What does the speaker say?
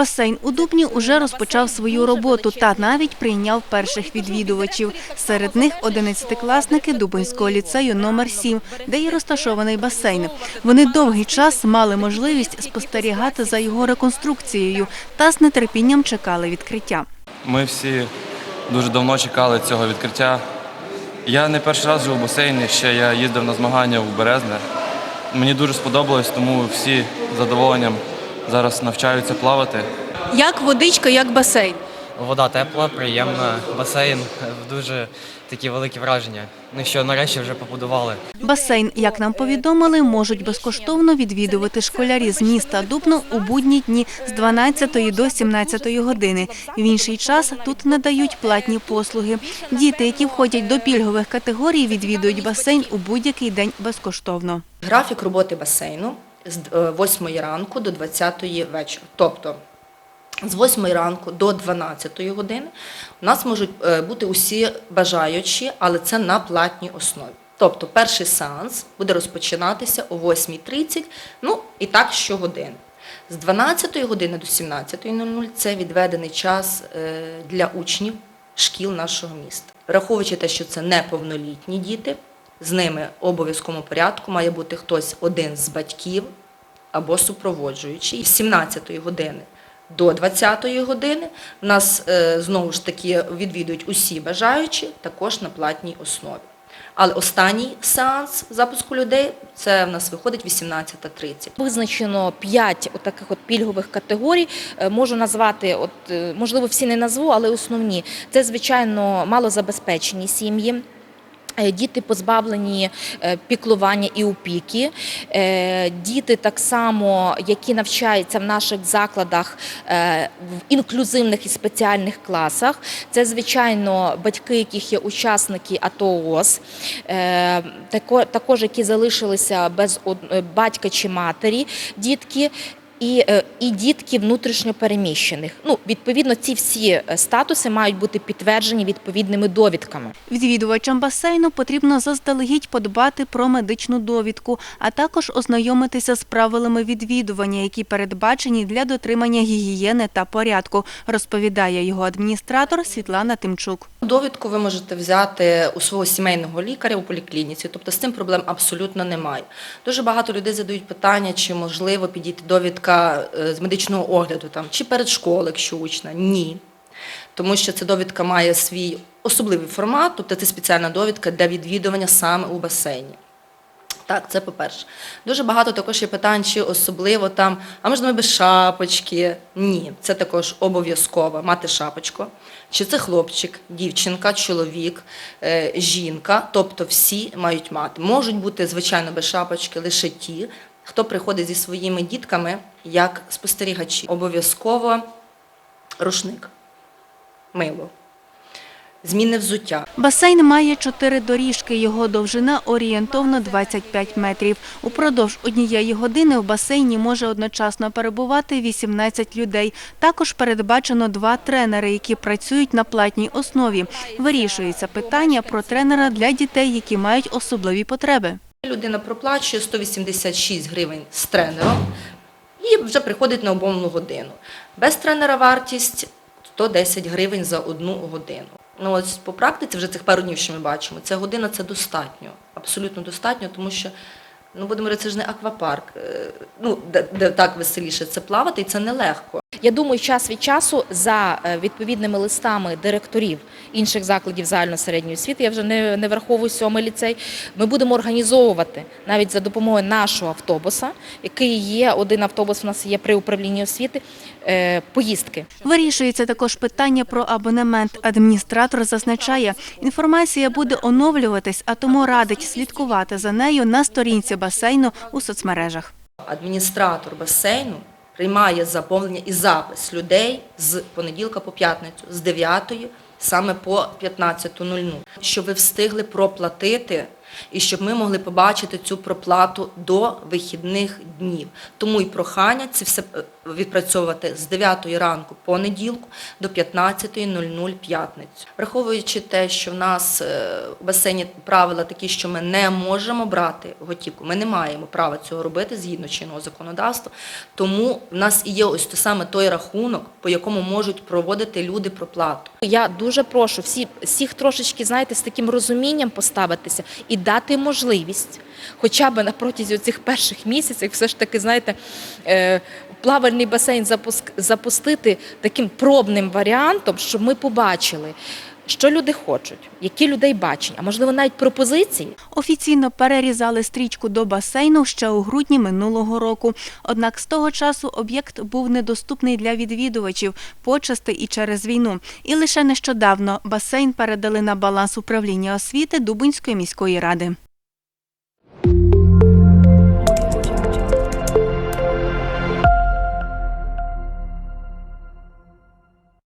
Басейн у Дубні уже розпочав свою роботу та навіть прийняв перших відвідувачів. Серед них 11-класники Дубинського ліцею номер 7, де і розташований басейн. Вони довгий час мали можливість спостерігати за його реконструкцією та з нетерпінням чекали відкриття. Ми всі дуже давно чекали цього відкриття. Я не перший раз живу в басейні, ще я їздив на змагання в Березне. Мені дуже сподобалось, тому всі з задоволенням зараз навчаються плавати. Як водичка, як басейн. Вода тепла, приємна, басейн, е, дуже такі великі враження. Ну що нарешті вже побудували. Басейн, як нам повідомили, можуть безкоштовно відвідувати школярі з міста Дубно у будні дні з 12 до 17 години. В інший час тут надають платні послуги. Діти, які входять до пільгових категорій, відвідують басейн у будь-який день безкоштовно. Графік роботи басейну з е, 8 ранку до 20 вечора. Тобто з 8 ранку до 12 години у нас можуть е, бути усі бажаючі, але це на платній основі. Тобто перший сеанс буде розпочинатися о 8.30, ну і так щогодини. З 12 години до 17.00 це відведений час е, для учнів шкіл нашого міста. Враховуючи те, що це неповнолітні діти, з ними в обов'язковому порядку має бути хтось один з батьків або супроводжуючий. З 17 години до 20 години нас е, знову ж таки відвідують усі бажаючі, також на платній основі. Але останній сеанс запуску людей це в нас виходить 18.30. Визначено п'ять таких от пільгових категорій. Е, Можу назвати, от е, можливо, всі не назву, але основні. Це звичайно малозабезпечені сім'ї. Е, Діти позбавлені е, піклування і опіки, Е, діти так само, які навчаються в наших закладах в інклюзивних і спеціальних класах. Це, звичайно, батьки, яких є учасники АТО також які залишилися без батька чи матері, дітки. І, е, і дітки внутрішньо переміщених. Ну, відповідно, ці всі е, статуси мають бути підтверджені відповідними довідками. Відвідувачам басейну потрібно заздалегідь подбати про медичну довідку, а також ознайомитися з правилами відвідування, які передбачені для дотримання гігієни та порядку, розповідає його адміністратор Світлана Тимчук. Довідку ви можете взяти у свого сімейного лікаря у поліклініці, тобто з цим проблем абсолютно немає. Дуже багато людей задають питання, чи можливо підійти довідка е, з медичного огляду, там, чи перед школою, якщо учна. Ні. Тому що ця довідка має свій особливий формат, тобто це спеціальна довідка для відвідування саме у басейні. Так, це по-перше. Дуже багато також є питань, чи особливо там, а можна ми без шапочки? Ні, це також обов'язково мати шапочку. Чи це хлопчик, дівчинка, чоловік, е, жінка, тобто всі мають мати. Можуть бути, звичайно, без шапочки лише ті, хто приходить зі своїми дітками як спостерігачі. Обов'язково рушник, мило, змінне взуття. Басейн має чотири доріжки. Його довжина орієнтовно 25 метрів. Упродовж однієї години в басейні може одночасно перебувати 18 людей. Також передбачено два тренери, які працюють на платній основі. Вирішується питання про тренера для дітей, які мають особливі потреби. Людина проплачує 186 гривень з тренером і вже приходить на умовну годину. Без тренера вартість 110 гривень за одну годину. Ну ось по практиці вже цих пару днів, що ми бачимо, ця година це достатньо, абсолютно достатньо, тому що ну будемо говорити, це ж не аквапарк, е, ну де, де так веселіше це плавати, і це нелегко. Я думаю, час від часу за е, відповідними листами директорів інших закладів загальної середньої освіти, я вже не, не враховую сьомий ліцей, ми будемо організовувати навіть за допомогою нашого автобуса, який є, один автобус у нас є при управлінні освіти, е, поїздки. Вирішується також питання про абонемент. Адміністратор зазначає, інформація буде оновлюватись, а тому радить слідкувати за нею на сторінці басейну у соцмережах. Адміністратор басейну приймає заповнення і запис людей з понеділка по п'ятницю, з 9 саме по 15.00, щоб ви встигли проплатити і щоб ми могли побачити цю проплату до вихідних днів. Тому і прохання це все е, відпрацьовувати з 9 ранку понеділку до 15.00 п'ятницю. Враховуючи те, що в нас е, в басейні правила такі, що ми не можемо брати готівку, ми не маємо права цього робити згідно чинного законодавства. Тому в нас і є ось то саме той рахунок, по якому можуть проводити люди проплату. Я дуже прошу всі, всіх трошечки, знаєте, з таким розумінням поставитися і дати можливість, хоча б на протязі цих перших місяців, все ж таки, знаєте, е, плавальний басейн запустити таким пробним варіантом, щоб ми побачили, що люди хочуть, які людей бачення, а можливо навіть пропозиції. Офіційно перерізали стрічку до басейну ще у грудні минулого року. Однак з того часу об'єкт був недоступний для відвідувачів почасти і через війну. І лише нещодавно басейн передали на баланс управління освіти Дубинської міської ради.